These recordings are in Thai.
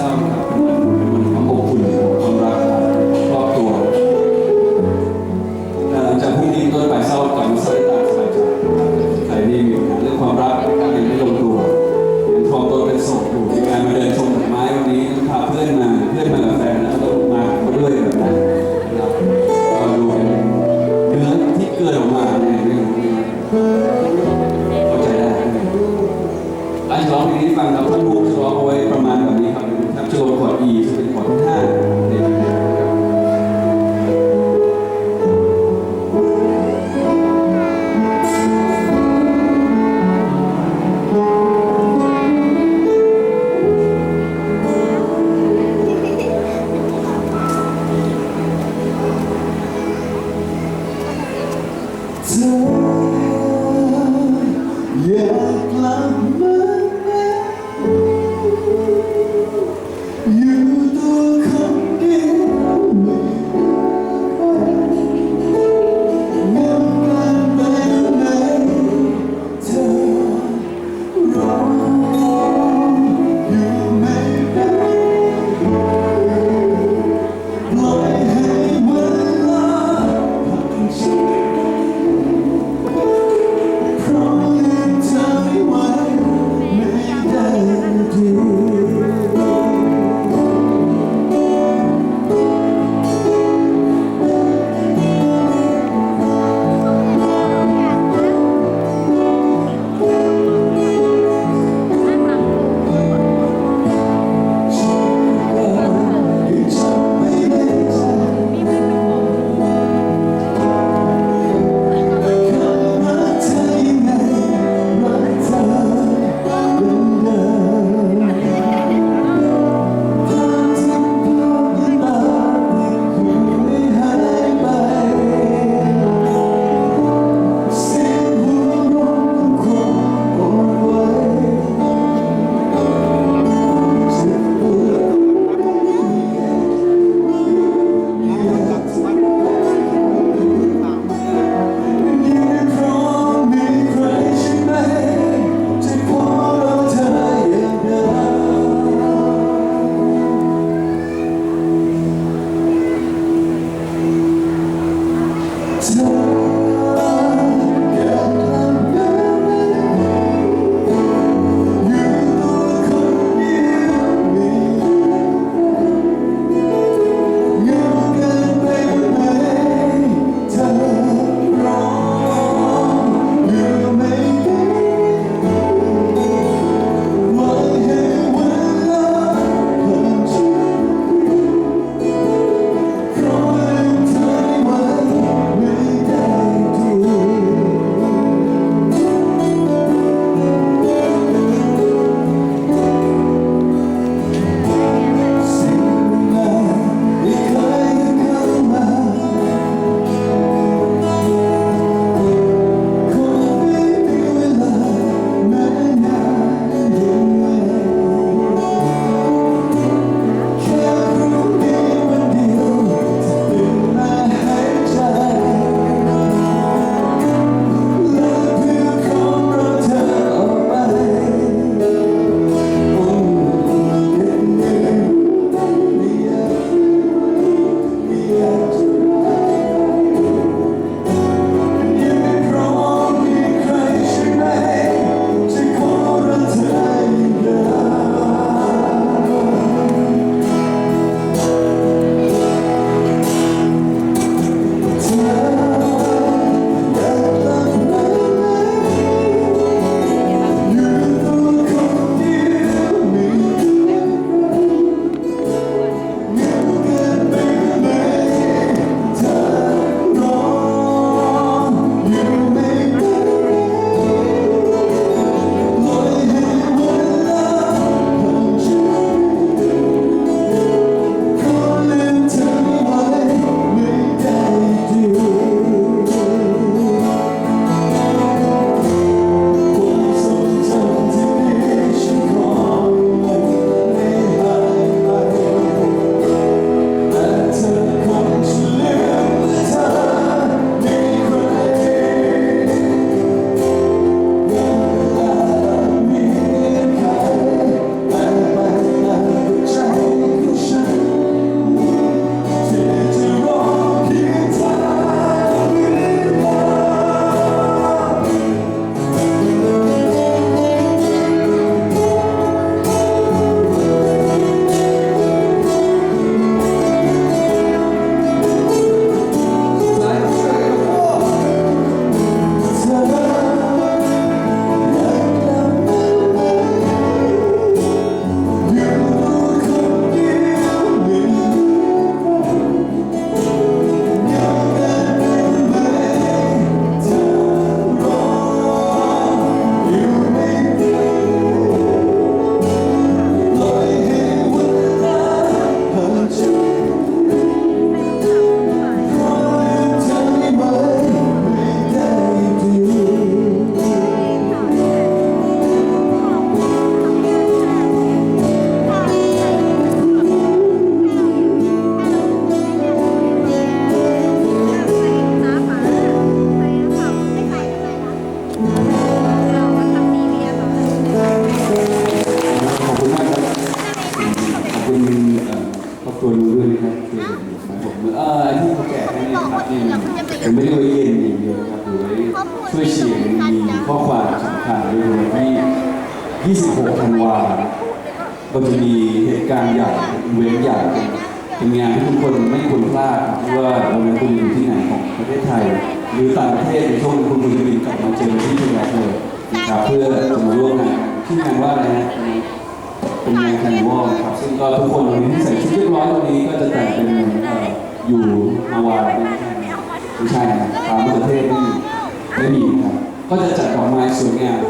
Islam. เพื่อจะมาร่วมงานที่งานว่าอะไรนะเป็นงานแคนวอลนครับซึ่งก็ทุกคนวันนี้ที่ใส่ชุดเรียบร้อยวันนี้ก็จะแต่งเป็นเหมือนเอ่ออยู่ฮาวายไม่ใช่นะไม่ใช่นะตามประเทศไม่มีไม่มีครับก็จะจัดดอกไม้สวยงาม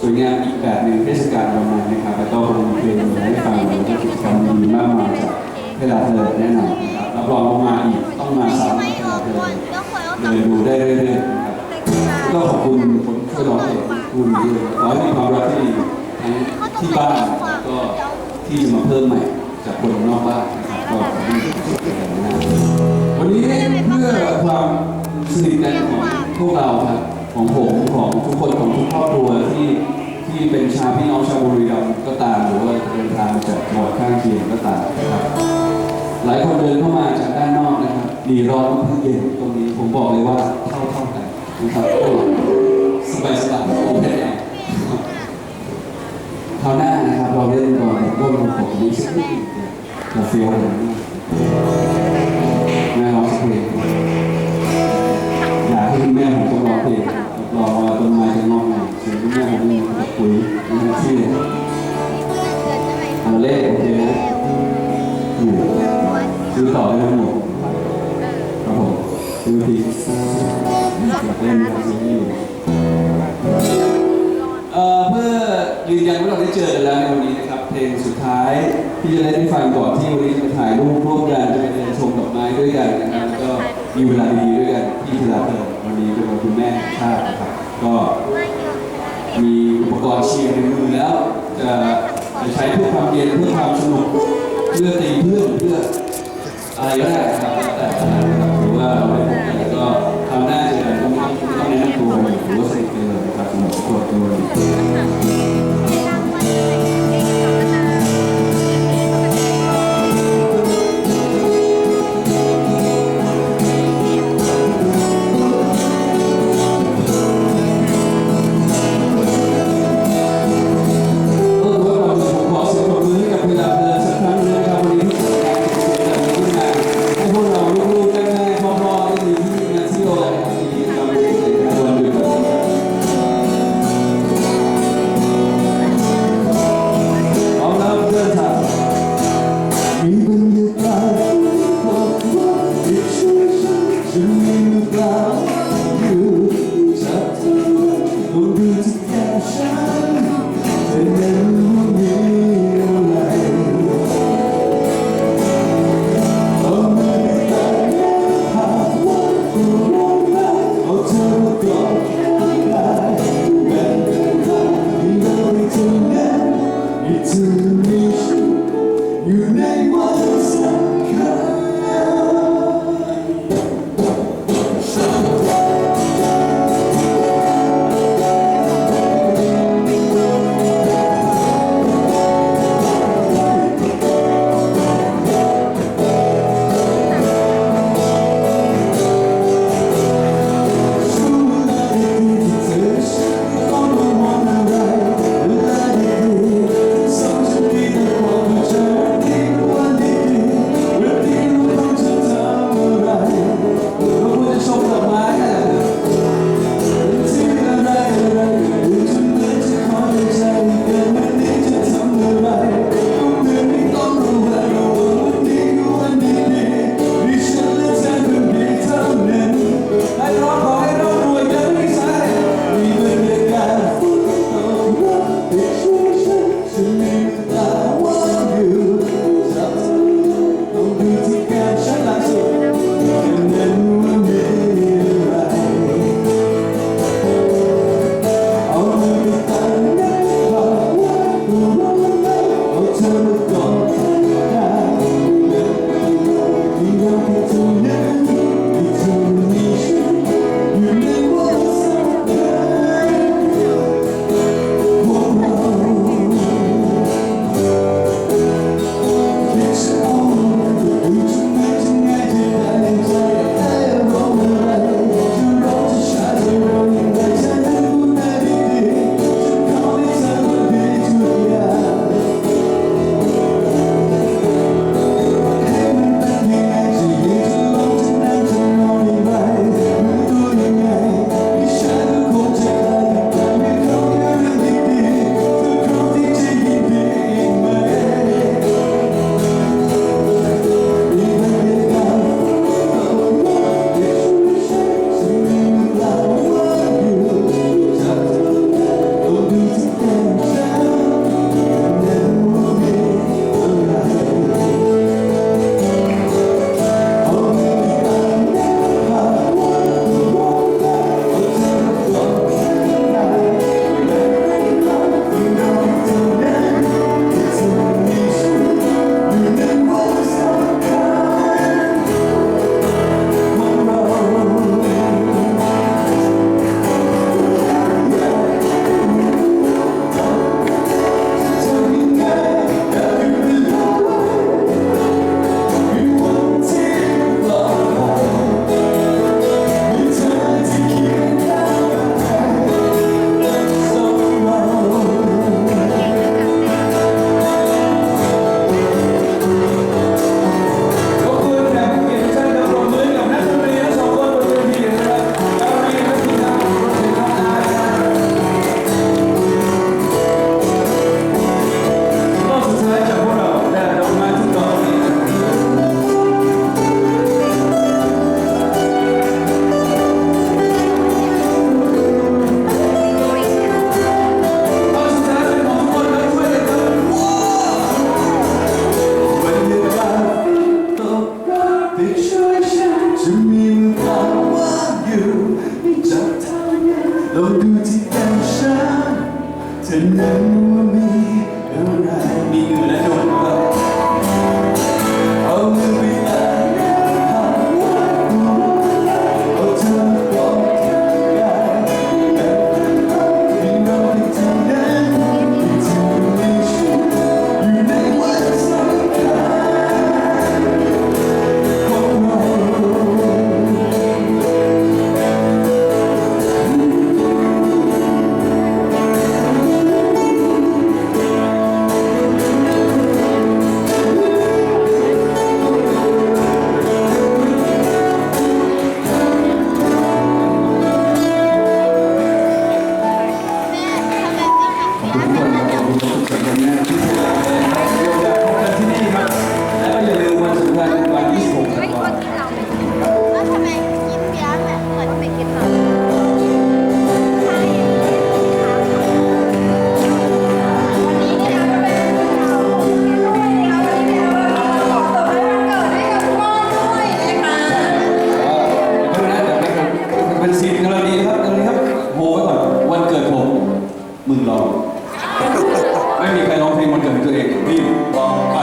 สวยงามอีกแบบหนึ่งเทศกาลประมาณนะครับแล้วก็คงมีเพลงให้ฟังแล้วก็กิจกรรมดีมากมายจากเวลาเธอแน่นอนนะครับรับรองว่ามาอีกต้องมาซ้ำเวลาเธอเดินดูได้เรื่อยๆนะครับ ก็ขอบคุณคนช่ร้องเพลงคุณด้วยขอให้มีความรักที่ดีทั้งที่บ้านแล้วก็ที่จะมาเพิ่มใหม่จากคนนอกบ้านนะครับก็ขอให้มีวันนะวันนี้เพื่อความสนิทกันของพวกเราครับของผมของทุกคนของทุกครอบครัวที่ที่เป็นชาวพี่น้องชาวบุรีรัมย์ก็ตามหรือว่าจะเดินทางมาจากจังหวัดข้างเคียงก็ตามนะครับหลายคนเดินเข้ามาจากด้านนอกนะครับดีร้อนเพิ่งเย็นตรงนี้ผมบอกเลยว่า นะครับสบายสบายโอเคคราวหน้านะครับเราเล่นก่อนร่วมกับผมนี้สักนิดหนึ่งเราฟี้ยวเลแม่ร้องเพลงอยากให้คุณแม่ผมต้องร้องเพลงรอว่าต้นไม้จะงอกงามเสียงคุณแม่ผมนี่จะคุยนะครับชื่อเอาเล่โอเคนะอืมซื้อต่อได้ทั้งหมดครับผมซื้อที ได้เจอกันแล้วในวันนี้นะครับ เพลงสุดท้ายที่จะเล่นให้ฟังก่อนที่วันนี้จะไปถ่ายรูปร่วมกันจะไปเดินชมดอกไม้ด้วยกันนะครับแล้วก็มีเวลาดีๆด้วยกันที่พิลาเตอร์วันนี้เป็นวันคุณแม่แห่งชาตินะครับ ก็มีอุปกรณ์เชียร์ในมือแล้วจะจะใช้เพื่อความเย็นเพื่อความสนุกเพื่อตีเพื่อนเพื่ออะไรก็ได้ครับแต่นะครับหรือว่าเราได้พบกันแล้วก็คราวหน้าเจอกันก็ไม่ต้องต้องแนะนำตัวหรือว่าสนิทกันเลยนะครับสำหรับตัวตัวนี้ จะมีมันคำว่าอยู่ไม่จบเท่านั้นลองดูที่แก่มฉันเธอนั้น มึงลอง ไม่มีใครร้องเพลงมันเกิดตัวเองพี่ลองไป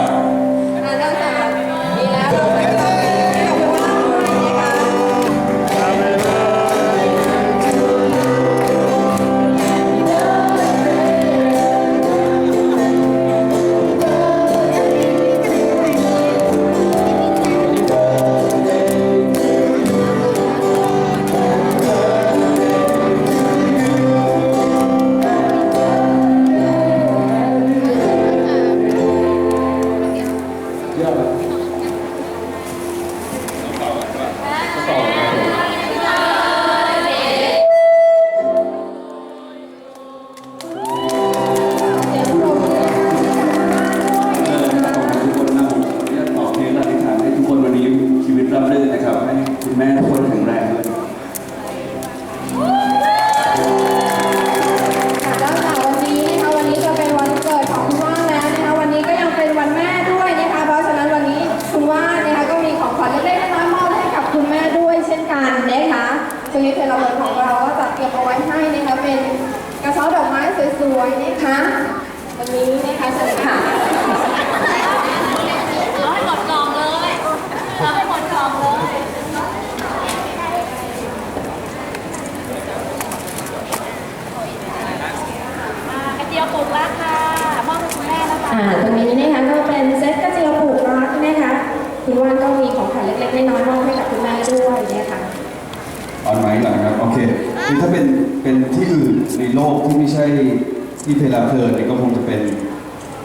ที่เพลาเพลินเนี่ยก็คงจะเป็น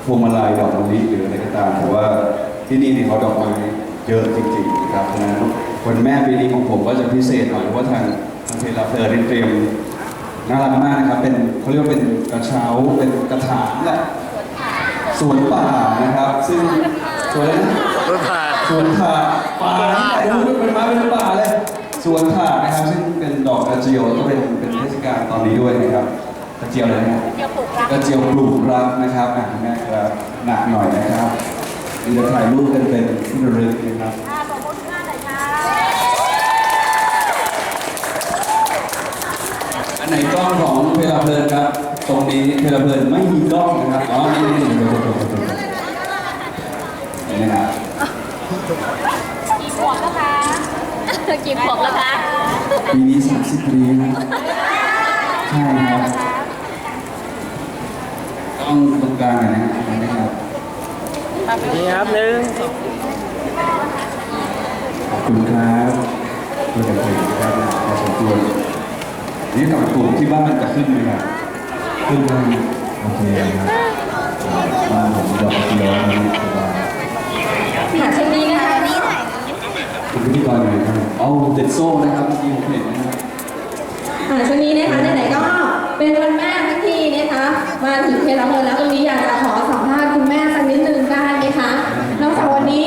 พวงมาลัยดอกมะลิหรืออะไรก็ตามแต่ว่าที่นี่เนี่ยเขาดอกไม้เยอะจริงๆนะครับฉะนั้นวันแม่ปีนี้ของผมก็จะพิเศษหน่อยเพราะว่าทางทางเพลาเพลินเนี่ยเตรียมน่ารักมากนะครับเป็นเขาเรียกว่าเป็นกระเช้าเป็นกระถางแหละสวนป่านะครับ ซึ่งสวนอะไรนะรถผ่าน สวนถาดป่าไอ้ดูเป็นไม้เป็นป่าเลยสวนถาดนะครับ ซึ่งเป็นดอกกระเจียวก็เป็นเป็นเทศกาลตอนนี้ด้วยนะครับ กระเจียวเลยนะครับกระเจียวปลูกรักกระเจียวปลูกรักนะครับอะแม่ครับหนักหน่อยนะครับเดี๋ยวถ่ายรูปกันเป็นที่ระลึกนะครับอ่าขอบคุณมากเลยค่ะอันไหนกล้องของเพลาเพลินครับ ตรงนี้เพลาเพลินไม่มีกล้องนะครับอ๋อนี่นี่นี่นี่นะครับกี่ขวบแล้วคะกี่ขวบแล้วคะปีนี้30ปีนะใช่ครับ ต้องตรงกลางหน่อยนะครับนี่ครับหนึ่งขอบคุณครับตัวเด็กๆครับพอสมควรนี่กับกลุ่มที่บ้านจะขึ้นไหมครับขึ้นได้โอเคครับบ้านผมดอกเดียวนะสบายค่ะช่วงนี้นะคะคุณพิธีกรหน่อยครับเอาเด็ดโซ่นะครับเมื่อกี้ผมเห็นนะครับอ่าช่วงนี้นะคะไหนๆก็เป็นวันแม่ทั้งทีนะคะ มาถึงเพลรับเลยแล้วตรงนี้อยากจะขอสัมภาษณ์คุณแม่สักนิดนึงได้ไหมคะนอกจากวันนี้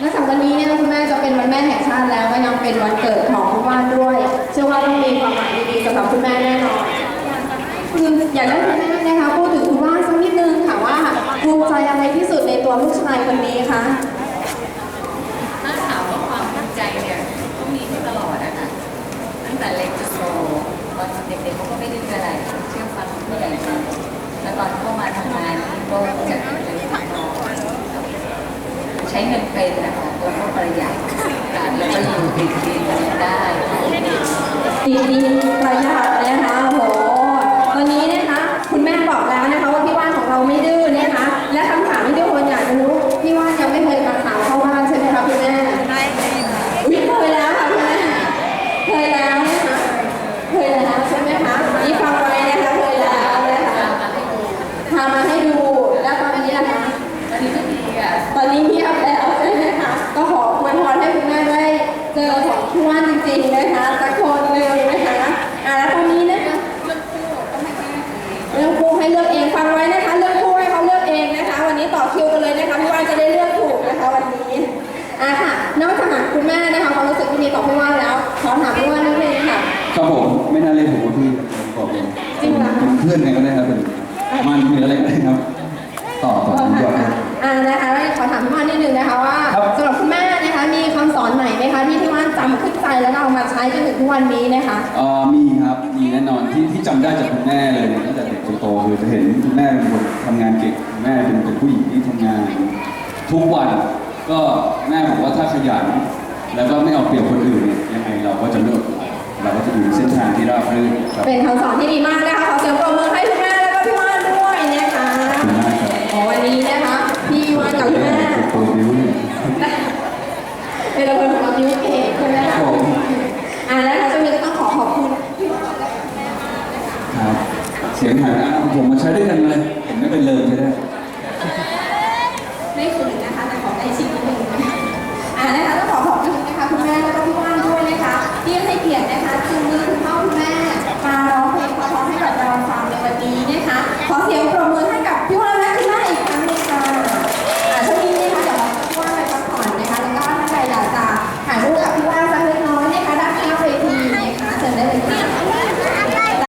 นอกจากวันนี้เนี่ยคุณแม่จะเป็นวันแม่แห่งชาติแล้วก็ยังเป็นวันเกิดของคุณว่านด้วย เชื่อว่าต้องมีความหมายดีๆสำหรับคุณแม่แน่นอนคืออยากได้คุณแม่นะคะพูดถึงคุณว่านสักนิดนึงค่ะว่าภูมิใจอะไรที่สุดในตัวลูกชายคนนี้คะถ้าถามว่าความภูมิใจเนี่ยก็มีที่ตลอดอะคะตั้งแต่เล็กจนโตตอนเด็กๆเขาก็ไม่ดื้ออะไร ก็จะใช้เงินเป็นนะคะแล้วก็ประหยัดแล้วก็อยู่ติดดินได้ดีดีประหยัดนะ วันนี้นะคะ เอ่อมีครับมีแน่นอนที่ที่จำได้จากคุณแม่เลยเนี่ยตั้งแต่เด็กจนโตคือจะเห็นคุณแม่เป็นคนทำงานเก่งคุณแม่เป็นเป็นผู้หญิงที่ทำงาน ทุกวันก็แม่บอกว่าถ้าขยันแล้วก็ไม่เอาเปรียบคนอื่นเนี่ยยังไงเราก็จะเลือกเราก็จะอยู่ในเส้นทางที่ราบรื่นครับเป็นคำสอนที่ดีมากนะคะขอเสียงปรบมือให้คุณแม่แล้วก็พี่ว่านด้วยนะคะขอบคุณมากครับอ๋อวันนี้นะคะพี่ว่านกับพี่แม่โปรดิวเนี่ย เป็นระเบิดของนิ้วเอกใช่ไหมครัคะบผม อ่าแล้วช่วงนี้ก็ต้องขอขอบคุณ ครับ เสียงหายนะผมมาใช้ด้วยกันเลยเห็นไม่เป็นเลยใช่ได้